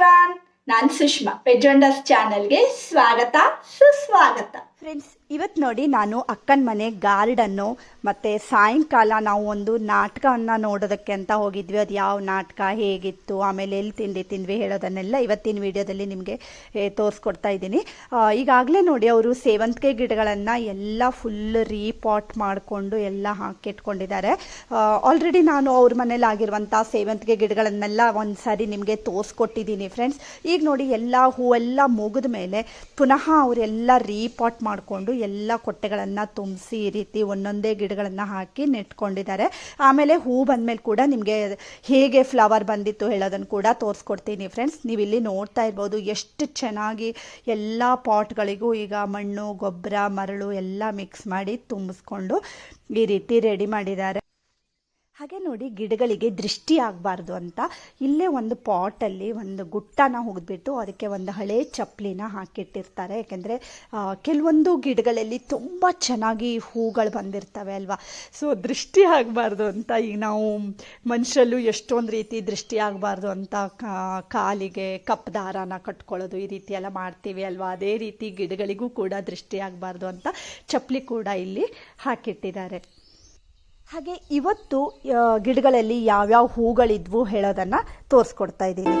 Everyone ನಾನು ಸುಷ್ಮಾ. ಪೆಜೊಂಡಸ್ ಚಾನೆಲ್ಗೆ ಸ್ವಾಗತ ಸುಸ್ವಾಗತ. ಫ್ರೆಂಡ್ಸ್ ಇವತ್ತು ನೋಡಿ ನಾನು ಅಕ್ಕನ ಮನೆ ಗಾರ್ಡನ್ನು, ಮತ್ತು ಸಾಯಂಕಾಲ ನಾವು ಒಂದು ನಾಟಕವನ್ನು ನೋಡೋದಕ್ಕೆ ಅಂತ ಹೋಗಿದ್ವಿ. ಅದು ಯಾವ ನಾಟಕ, ಹೇಗಿತ್ತು, ಆಮೇಲೆ ಎಲ್ಲಿ ತಿಂಡಿ ತಿಂದ್ವಿ ಹೇಳೋದನ್ನೆಲ್ಲ ಇವತ್ತಿನ ವಿಡಿಯೋದಲ್ಲಿ ನಿಮಗೆ ತೋರಿಸ್ಕೊಡ್ತಾ ಇದ್ದೀನಿ. ಈಗಾಗಲೇ ನೋಡಿ ಅವರು ಸೇವಂತಿಗೆ ಗಿಡಗಳನ್ನು ಎಲ್ಲ ಫುಲ್ ರೀಪಾಟ್ ಮಾಡಿಕೊಂಡು ಎಲ್ಲ ಹಾಕಿಟ್ಕೊಂಡಿದ್ದಾರೆ. ಆಲ್ರೆಡಿ ನಾನು ಅವ್ರ ಮನೇಲಿ ಆಗಿರುವಂಥ ಸೇವಂತಿಗೆ ಗಿಡಗಳನ್ನೆಲ್ಲ ಒಂದು ಸಾರಿ ನಿಮಗೆ ತೋರಿಸ್ಕೊಟ್ಟಿದ್ದೀನಿ ಫ್ರೆಂಡ್ಸ್ ಈಗ ನೋಡಿ ಎಲ್ಲ ಹೂವೆಲ್ಲ ಮುಗಿದ ಮೇಲೆ ಪುನಃ ಅವರೆಲ್ಲ ರೀಪಾಟ್ ಮಾಡಿಕೊಂಡು ಎಲ್ಲ ಕೊಟ್ಟೆಗಳನ್ನು ತುಂಬಿಸಿ ಈ ರೀತಿ ಒಂದೊಂದೇ ಗಿಡಗಳನ್ನು ಹಾಕಿ ನೆಟ್ಕೊಂಡಿದ್ದಾರೆ. ಆಮೇಲೆ ಹೂ ಬಂದಮೇಲೆ ಕೂಡ ನಿಮಗೆ ಹೇಗೆ ಫ್ಲವರ್ ಬಂದಿತ್ತು ಹೇಳೋದನ್ನು ಕೂಡ ತೋರಿಸ್ಕೊಡ್ತೀನಿ ಫ್ರೆಂಡ್ಸ್ ನೀವು ಇಲ್ಲಿ ನೋಡ್ತಾ ಇರ್ಬೋದು ಎಷ್ಟು ಚೆನ್ನಾಗಿ ಎಲ್ಲ ಪಾಟ್ಗಳಿಗೂ ಈಗ ಮಣ್ಣು, ಗೊಬ್ಬರ, ಮರಳು ಎಲ್ಲ ಮಿಕ್ಸ್ ಮಾಡಿ ತುಂಬಿಸ್ಕೊಂಡು ಈ ರೀತಿ ರೆಡಿ ಮಾಡಿದ್ದಾರೆ. ಹಾಗೆ ನೋಡಿ ಗಿಡಗಳಿಗೆ ದೃಷ್ಟಿ ಆಗಬಾರ್ದು ಅಂತ. ಇಲ್ಲೇ ಒಂದು ಪಾಟಲ್ಲಿ ಒಂದು ಗುಟ್ಟನ ಹುಗಿದ್ಬಿಟ್ಟು ಅದಕ್ಕೆ ಒಂದು ಹಳೆ ಚಪ್ಪಲಿನ ಹಾಕಿಟ್ಟಿರ್ತಾರೆ. ಯಾಕೆಂದರೆ ಕೆಲವೊಂದು ಗಿಡಗಳಲ್ಲಿ ತುಂಬ ಚೆನ್ನಾಗಿ ಹೂಗಳು ಬಂದಿರ್ತವೆ ಅಲ್ವಾ? ಸೊ ದೃಷ್ಟಿ ಆಗಬಾರ್ದು ಅಂತ ಈಗ ನಾವು ಮನುಷ್ಯಲ್ಲೂ ಎಷ್ಟೊಂದು ರೀತಿ ದೃಷ್ಟಿ ಆಗಬಾರ್ದು ಅಂತ ಕಾಲಿಗೆ ಕಪ್ಪ ದಾರನ ಕಟ್ಕೊಳ್ಳೋದು ಈ ರೀತಿ ಎಲ್ಲ ಮಾಡ್ತೀವಿ ಅಲ್ವಾ? ಅದೇ ರೀತಿ ಗಿಡಗಳಿಗೂ ಕೂಡ ದೃಷ್ಟಿ ಆಗಬಾರ್ದು ಅಂತ ಚಪ್ಪಲಿ ಕೂಡ ಇಲ್ಲಿ ಹಾಕಿಟ್ಟಿದ್ದಾರೆ. ಹಾಗೆ ಇವತ್ತು ಗಿಡಗಳಲ್ಲಿ ಯಾವ್ಯಾವ ಹೂಗಳಿದ್ವು ಹೇಳೋದನ್ನ ತೋರಿಸ್ಕೊಡ್ತಾ ಇದ್ದೀನಿ.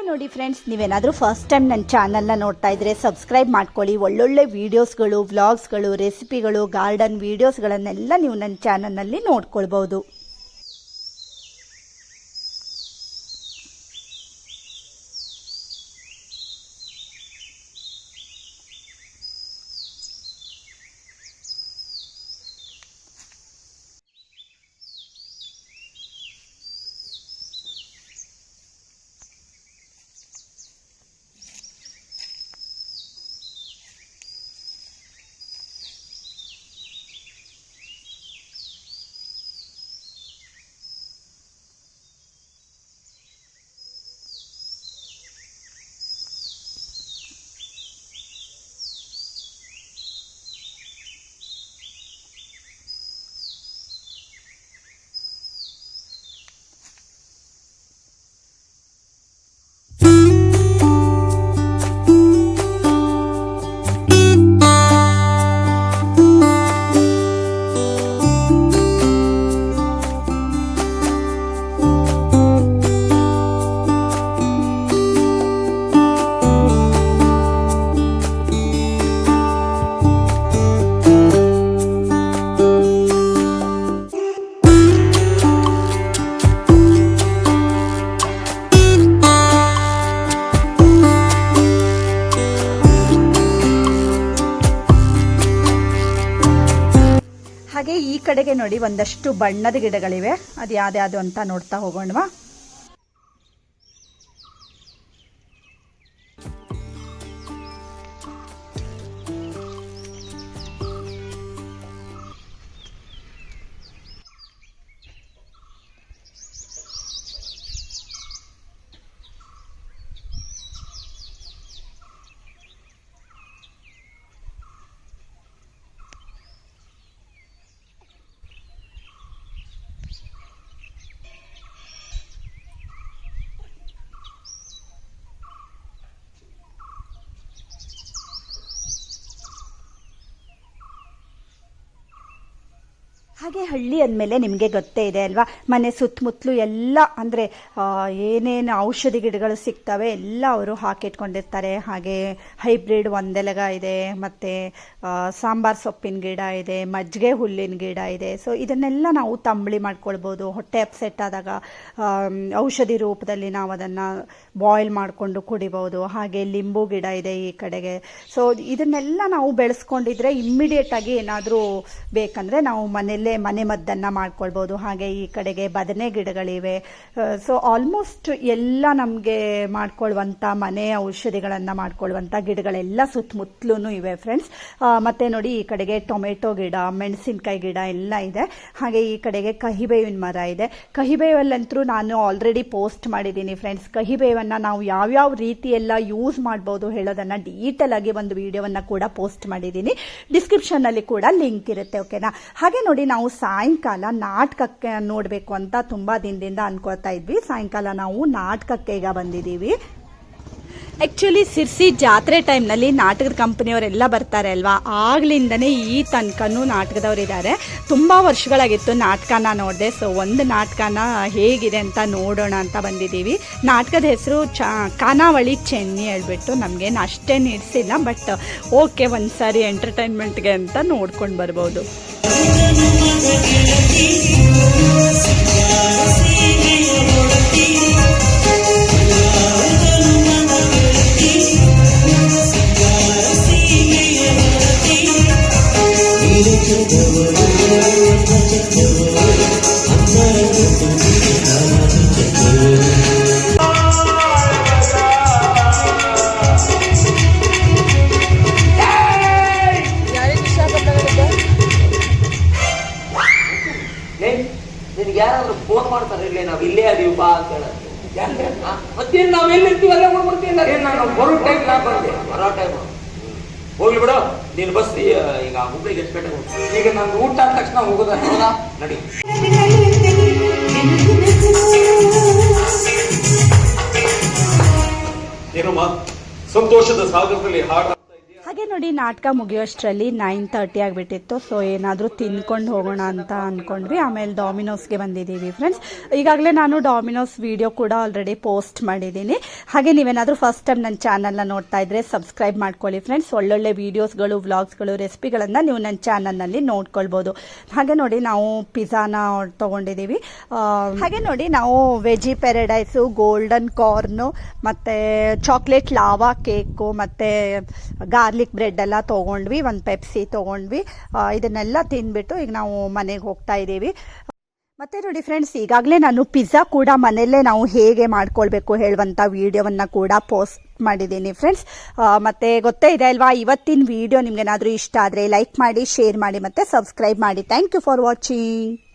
ಹಾಗೆ ನೋಡಿ ಫ್ರೆಂಡ್ಸ್ ನೀವೇನಾದರೂ ಫಸ್ಟ್ ಟೈಮ್ ನನ್ನ ಚಾನಲ್ನ ನೋಡ್ತಾ ಇದ್ರೆ ಸಬ್ಸ್ಕ್ರೈಬ್ ಮಾಡ್ಕೊಳ್ಳಿ. ಒಳ್ಳೊಳ್ಳೆ ವೀಡಿಯೋಸ್ಗಳು ವ್ಲಾಗ್ಸ್ಗಳು ರೆಸಿಪಿಗಳು ಗಾರ್ಡನ್ ವೀಡಿಯೋಸ್ಗಳನ್ನೆಲ್ಲ ನೀವು ನನ್ನ ಚಾನಲ್ನಲ್ಲಿ ನೋಡ್ಕೊಳ್ಬೋದು ಕಡೆಗೆ ನೋಡಿ ಒಂದಷ್ಟು ಬಣ್ಣದ ಗಿಡಗಳಿವೆ. ಅದು ಯಾವ್ದು ಅಂತ ನೋಡ್ತಾ ಹೋಗೋಣವಾ. ಹಾಗೆ ಹಳ್ಳಿ ಅಂದಮೇಲೆ ನಿಮಗೆ ಗೊತ್ತೇ ಇದೆ ಅಲ್ವಾ? ಮನೆ ಸುತ್ತಮುತ್ತಲು ಎಲ್ಲ, ಅಂದರೆ ಏನೇನು ಔಷಧಿ ಗಿಡಗಳು ಸಿಗ್ತವೆ, ಎಲ್ಲ ಅವರು ಹಾಕಿಟ್ಕೊಂಡಿರ್ತಾರೆ. ಹಾಗೆ ಹೈಬ್ರಿಡ್ ಒಂದೆಲಗ ಇದೆ, ಮತ್ತು ಸಾಂಬಾರ್ ಸೊಪ್ಪಿನ ಗಿಡ ಇದೆ, ಮಜ್ಜಿಗೆ ಹುಲ್ಲಿನ ಗಿಡ ಇದೆ. ಸೊ ಇದನ್ನೆಲ್ಲ ನಾವು ತಂಬಳಿ ಮಾಡ್ಕೊಳ್ಬೋದು. ಹೊಟ್ಟೆ ಅಪ್ಸೆಟ್ ಆದಾಗ ಔಷಧಿ ರೂಪದಲ್ಲಿ ನಾವು ಅದನ್ನು ಬಾಯ್ಲ್ ಮಾಡಿಕೊಂಡು ಕುಡಿಬೋದು. ಹಾಗೆ ಲಿಂಬು ಗಿಡ ಇದೆ ಈ ಕಡೆಗೆ. ಸೊ ಇದನ್ನೆಲ್ಲ ನಾವು ಬೆಳೆಸ್ಕೊಂಡಿದ್ರೆ ಇಮ್ಮಿಡಿಯೇಟಾಗಿ ಏನಾದರೂ ಬೇಕಂದರೆ ನಾವು ಮನೆಯಲ್ಲೇ ಮನೆ ಮದ್ದನ್ನ ಮಾಡ್ಕೊಳ್ಬೋದು. ಹಾಗೆ ಈ ಕಡೆಗೆ ಬದನೆ ಗಿಡಗಳಿವೆ. ಸೊ ಆಲ್ಮೋಸ್ಟ್ ಎಲ್ಲ ನಮಗೆ ಮಾಡ್ಕೊಳ್ಳುವಂತ ಮನೆ ಔಷಧಿಗಳನ್ನು ಮಾಡ್ಕೊಳ್ಳುವಂಥ ಗಿಡಗಳೆಲ್ಲ ಸುತ್ತಮುತ್ತಲೂ ಇವೆ ಫ್ರೆಂಡ್ಸ್ ಮತ್ತು ನೋಡಿ ಈ ಕಡೆಗೆ ಟೊಮೆಟೊ ಗಿಡ, ಮೆಣಸಿನ್ಕಾಯಿ ಗಿಡ ಎಲ್ಲ ಇದೆ. ಹಾಗೆ ಈ ಕಡೆಗೆ ಕಹಿಬೇವಿನ ಮರ ಇದೆ. ಕಹಿಬೇವಲ್ಲಂತೂ ನಾನು ಆಲ್ರೆಡಿ ಪೋಸ್ಟ್ ಮಾಡಿದ್ದೀನಿ ಫ್ರೆಂಡ್ಸ್ ಕಹಿಬೇವನ್ನು ನಾವು ಯಾವ್ಯಾವ ರೀತಿ ಎಲ್ಲ ಯೂಸ್ ಮಾಡ್ಬೋದು ಹೇಳೋದನ್ನು ಡೀಟೇಲ್ ಆಗಿ ಒಂದು ವಿಡಿಯೋವನ್ನು ಕೂಡ ಪೋಸ್ಟ್ ಮಾಡಿದ್ದೀನಿ. ಡಿಸ್ಕ್ರಿಪ್ಷನ್ನಲ್ಲಿ ಕೂಡ ಲಿಂಕ್ ಇರುತ್ತೆ ಓಕೆನಾ ಹಾಗೆ ನೋಡಿ ನಾವು ಸಾಯಂಕಾಲ ನಾಟಕಕ್ಕೆ ನೋಡಬೇಕು ಅಂತ ತುಂಬ ದಿನದಿಂದ ಅನ್ಕೊಳ್ತಾ ಇದ್ವಿ. ಸಾಯಂಕಾಲ ನಾವು ನಾಟಕಕ್ಕೆ ಈಗ ಬಂದಿದ್ದೀವಿ. ಆ್ಯಕ್ಚುಲಿ ಸಿರ್ಸಿ ಜಾತ್ರೆ ಟೈಮ್ನಲ್ಲಿ ನಾಟಕದ ಕಂಪ್ನಿಯವರೆಲ್ಲ ಬರ್ತಾರೆ ಅಲ್ವಾ? ಆಗ್ಲಿಂದನೇ ಈ ತನಕನೂ ನಾಟಕದವರಿದ್ದಾರೆ ತುಂಬ ವರ್ಷಗಳಾಗಿತ್ತು ನಾಟಕನ ನೋಡಿದೆ. ಸೊ ಒಂದು ನಾಟಕನ ಹೇಗಿದೆ ಅಂತ ನೋಡೋಣ ಅಂತ ಬಂದಿದ್ದೀವಿ. ನಾಟಕದ ಹೆಸರು ಚ ಖಾನಾವಳಿ ಚೆನ್ನಿ ಹೇಳ್ಬಿಟ್ಟು ನಮಗೇನು ಅಷ್ಟೇ ಇಡಿಸಿಲ್ಲ ಬಟ್ ಓಕೆ ಒಂದು ಸಾರಿ ಎಂಟರ್ಟೈನ್ಮೆಂಟ್ಗೆ ಅಂತ ನೋಡ್ಕೊಂಡು ಬರ್ಬೋದು. Thank you. ಮತ್ತೇನ್ ನಾವ್ ಎಲ್ಲಿರ್ತೀವಿ ಅಲ್ಲೇ ಹೋಗ್ಬಿಡ್ತೀವಿ ಏನ್ ನಾನು ಬರೋ ಟೈಮ್ ನಾ ಬಂದೆ. ಬರೋ ಟೈಮ್ ಹೋಗ್ಲಿ ಬಿಡು. ನೀನ್ ಬಸ್ ಈಗ ಹುಬ್ಳಿಗೆ ಎಷ್ಟು ಗಂಟೆಗೆ ಹೋಗ್ತೀವಿ ಈಗ ನಾನು ಊಟ ಆದ ತಕ್ಷಣ ಹೋಗೋದ. ಹೌದಾ? ನಡಿ. ಏನಮ್ಮ? ಸಂತೋಷದ ಸಾಗರದಲ್ಲಿ ಹಾಡ ಹಾಗೆ ನೋಡಿ ನಾಟಕ ಮುಗಿಯೋಷ್ಟರಲ್ಲಿ ನೈನ್ ತರ್ಟಿ ಆಗಿಬಿಟ್ಟಿತ್ತು, ಸೊ ಏನಾದರೂ ತಿನ್ಕೊಂಡು ಹೋಗೋಣ ಅಂತ ಅಂದ್ಕೊಂಡ್ವಿ ಆಮೇಲೆ ಡಾಮಿನೋಸ್ಗೆ ಬಂದಿದ್ದೀವಿ ಫ್ರೆಂಡ್ಸ್ ಈಗಾಗಲೇ ನಾನು ಡಾಮಿನೋಸ್ ವಿಡಿಯೋ ಕೂಡ ಆಲ್ರೆಡಿ ಪೋಸ್ಟ್ ಮಾಡಿದ್ದೀನಿ. ಹಾಗೆ ನೀವೇನಾದರೂ ಫಸ್ಟ್ ಟೈಮ್ ನನ್ನ ಚಾನಲ್ನ ನೋಡ್ತಾ ಇದ್ರೆ ಸಬ್ಸ್ಕ್ರೈಬ್ ಮಾಡ್ಕೊಳ್ಳಿ ಫ್ರೆಂಡ್ಸ್ ಒಳ್ಳೊಳ್ಳೆ ವೀಡಿಯೋಸ್ಗಳು ವ್ಲಾಗ್ಸ್ಗಳು ರೆಸಿಪಿಗಳನ್ನು ನೀವು ನನ್ನ ಚಾನಲ್ನಲ್ಲಿ ನೋಡ್ಕೊಳ್ಬೋದು. ಹಾಗೆ ನೋಡಿ ನಾವು ಪಿಜ್ಜಾನ ತೊಗೊಂಡಿದ್ದೀವಿ. ಹಾಗೆ ನೋಡಿ ನಾವು ವೆಜಿ ಪ್ಯಾರಡೈಸು ಗೋಲ್ಡನ್ ಕಾರ್ನು ಮತ್ತು ಚಾಕ್ಲೇಟ್ ಲಾವಾ ಕೇಕು ಮತ್ತು ಗಾರ್ಲಿಕ್ ಬ್ರೆಡ್ ಎಲ್ಲ ತೊಗೊಂಡ್ವಿ, ಒಂದು ಪೆಪ್ಸಿ ತೊಗೊಂಡ್ವಿ. ಇದನ್ನೆಲ್ಲ ತಿನ್ಬಿಟ್ಟು ಈಗ ನಾವು ಮನೆಗೆ ಹೋಗ್ತಾ ಇದ್ದೀವಿ. ಮತ್ತೆ ನೋಡಿ ಫ್ರೆಂಡ್ಸ್ ಈಗಾಗಲೇ ನಾನು ಪಿಜ್ಜಾ ಕೂಡ ಮನೆಯಲ್ಲೇ ನಾವು ಹೇಗೆ ಮಾಡ್ಕೊಳ್ಬೇಕು ಹೇಳುವಂಥ ವಿಡಿಯೋವನ್ನು ಕೂಡ ಪೋಸ್ಟ್ ಮಾಡಿದ್ದೀನಿ ಫ್ರೆಂಡ್ಸ್ ಮತ್ತೆ ಗೊತ್ತೇ ಇದೆ ಅಲ್ವಾ, ಇವತ್ತಿನ ವಿಡಿಯೋ ನಿಮ್ಗೇನಾದರೂ ಇಷ್ಟ ಆದರೆ ಲೈಕ್ ಮಾಡಿ ಶೇರ್ ಮಾಡಿ ಮತ್ತು ಸಬ್ಸ್ಕ್ರೈಬ್ ಮಾಡಿ. Thank you for watching